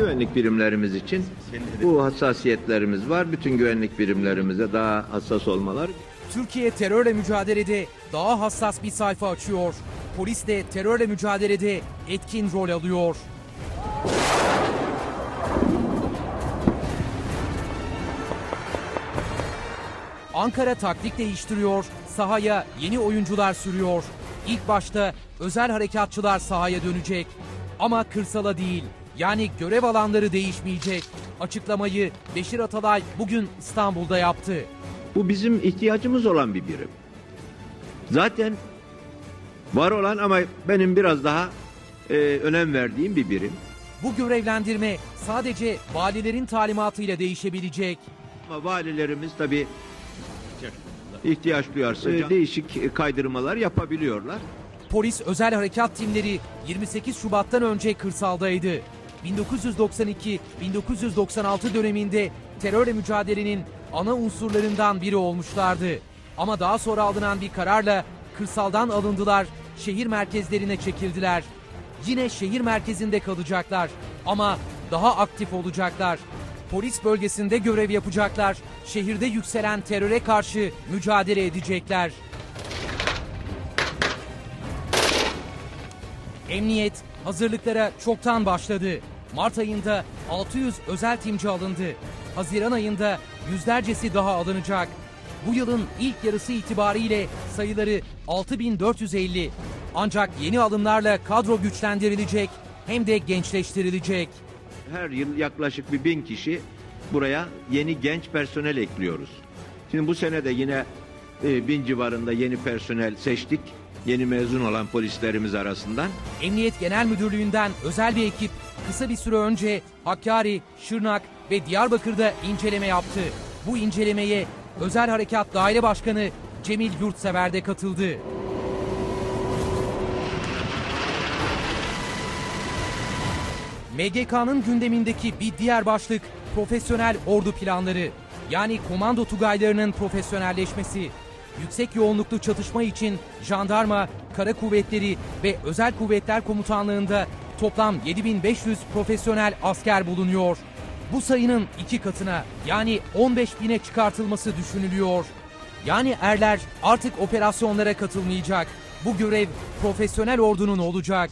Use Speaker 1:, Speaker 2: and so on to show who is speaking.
Speaker 1: Güvenlik birimlerimiz için bu hassasiyetlerimiz var. Bütün güvenlik birimlerimize daha hassas olmalar
Speaker 2: Türkiye terörle mücadelede daha hassas bir sayfa açıyor. Polis de terörle mücadelede etkin rol alıyor. Ankara taktik değiştiriyor, sahaya yeni oyuncular sürüyor. İlk başta özel harekatçılar sahaya dönecek. Ama kırsala değil, yani görev alanları değişmeyecek. Açıklamayı Beşir Atalay bugün İstanbul'da yaptı.
Speaker 1: Bu bizim ihtiyacımız olan bir birim. Zaten var olan ama benim biraz daha e, önem verdiğim bir birim.
Speaker 2: Bu görevlendirme sadece valilerin talimatıyla değişebilecek.
Speaker 1: Ama valilerimiz tabii ihtiyaç duyarsa e, değişik kaydırmalar yapabiliyorlar.
Speaker 2: Polis özel harekat timleri 28 Şubat'tan önce kırsaldaydı. 1992-1996 döneminde terörle mücadelenin ana unsurlarından biri olmuşlardı. Ama daha sonra alınan bir kararla kırsaldan alındılar, şehir merkezlerine çekildiler. Yine şehir merkezinde kalacaklar ama daha aktif olacaklar. Polis bölgesinde görev yapacaklar. Şehirde yükselen teröre karşı mücadele edecekler. Emniyet hazırlıklara çoktan başladı. Mart ayında 600 özel timci alındı. Haziran ayında yüzlercesi daha alınacak. Bu yılın ilk yarısı itibariyle sayıları 6450. Ancak yeni alımlarla kadro güçlendirilecek hem de gençleştirilecek.
Speaker 1: Her yıl yaklaşık bir bin kişi buraya yeni genç personel ekliyoruz. Şimdi bu sene de yine e, bin civarında yeni personel seçtik. Yeni mezun olan polislerimiz arasından.
Speaker 2: Emniyet Genel Müdürlüğü'nden özel bir ekip kısa bir süre önce Hakkari, Şırnak ve Diyarbakır'da inceleme yaptı. Bu incelemeye Özel Harekat Daire Başkanı Cemil Yurtsever de katıldı. MGK'nın gündemindeki bir diğer başlık profesyonel ordu planları. Yani komando tugaylarının profesyonelleşmesi. Yüksek yoğunluklu çatışma için jandarma, kara kuvvetleri ve özel kuvvetler komutanlığında toplam 7500 profesyonel asker bulunuyor. Bu sayının iki katına yani 15 bine çıkartılması düşünülüyor. Yani erler artık operasyonlara katılmayacak. Bu görev profesyonel ordunun olacak.